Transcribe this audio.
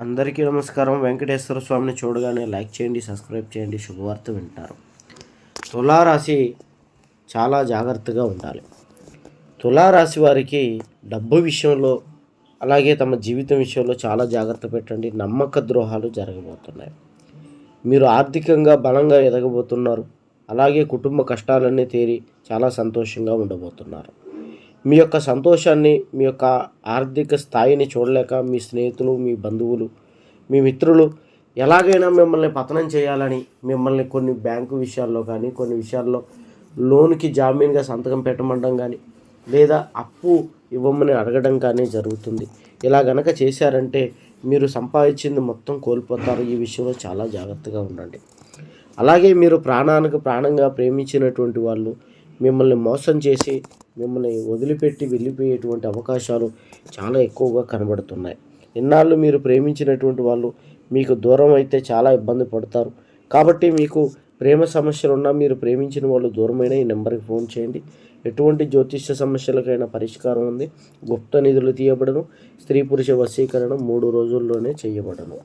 అందరికీ నమస్కారం. వెంకటేశ్వర స్వామిని చూడగానే లైక్ చేయండి సబ్స్క్రైబ్ చేయండి. శుభవార్త వింటారు. తులారాశి చాలా జాగ్రత్తగా ఉండాలి. తులారాశి వారికి డబ్బు విషయంలో అలాగే తమ జీవితం విషయంలో చాలా జాగ్రత్త పెట్టండి. నమ్మక ద్రోహాలు జరగబోతున్నాయి. మీరు ఆర్థికంగా బలంగా ఎదగబోతున్నారు. అలాగే కుటుంబ కష్టాలన్నీ తీరి చాలా సంతోషంగా ఉండబోతున్నారు. మీ యొక్క సంతోషాన్ని మీ యొక్క ఆర్థిక స్థాయిని చూడలేక మీ స్నేహితులు మీ బంధువులు మీ మిత్రులు ఎలాగైనా మిమ్మల్ని పతనం చేయాలని మిమ్మల్ని కొన్ని బ్యాంకు విషయాల్లో కానీ కొన్ని విషయాల్లో లోన్కి జామీన్గా సంతకం పెట్టమండం కానీ లేదా అప్పు ఇవ్వమని అడగడం కానీ జరుగుతుంది. ఇలా గనక చేశారంటే మీరు సంపాదించింది మొత్తం కోల్పోతారు. ఈ విషయంలో చాలా జాగ్రత్తగా ఉండండి. అలాగే మీరు ప్రాణానికి ప్రాణంగా ప్రేమించినటువంటి వాళ్ళు మిమ్మల్ని మోసం చేసి మిమ్మల్ని వదిలిపెట్టి వెళ్ళిపోయేటువంటి అవకాశాలు చాలా ఎక్కువగా కనబడుతున్నాయి. ఇన్నాళ్ళు మీరు ప్రేమించినటువంటి వాళ్ళు మీకు దూరం అయితే చాలా ఇబ్బంది పడతారు. కాబట్టి మీకు ప్రేమ సమస్యలు ఉన్నా మీరు ప్రేమించిన వాళ్ళు దూరమైన ఈ నెంబర్కి ఫోన్ చేయండి. ఎటువంటి జ్యోతిష్య సమస్యలకైనా పరిష్కారం ఉంది. గుప్త నిధులు తీయబడను. స్త్రీ పురుష వశీకరణ మూడు రోజుల్లోనే చేయబడను.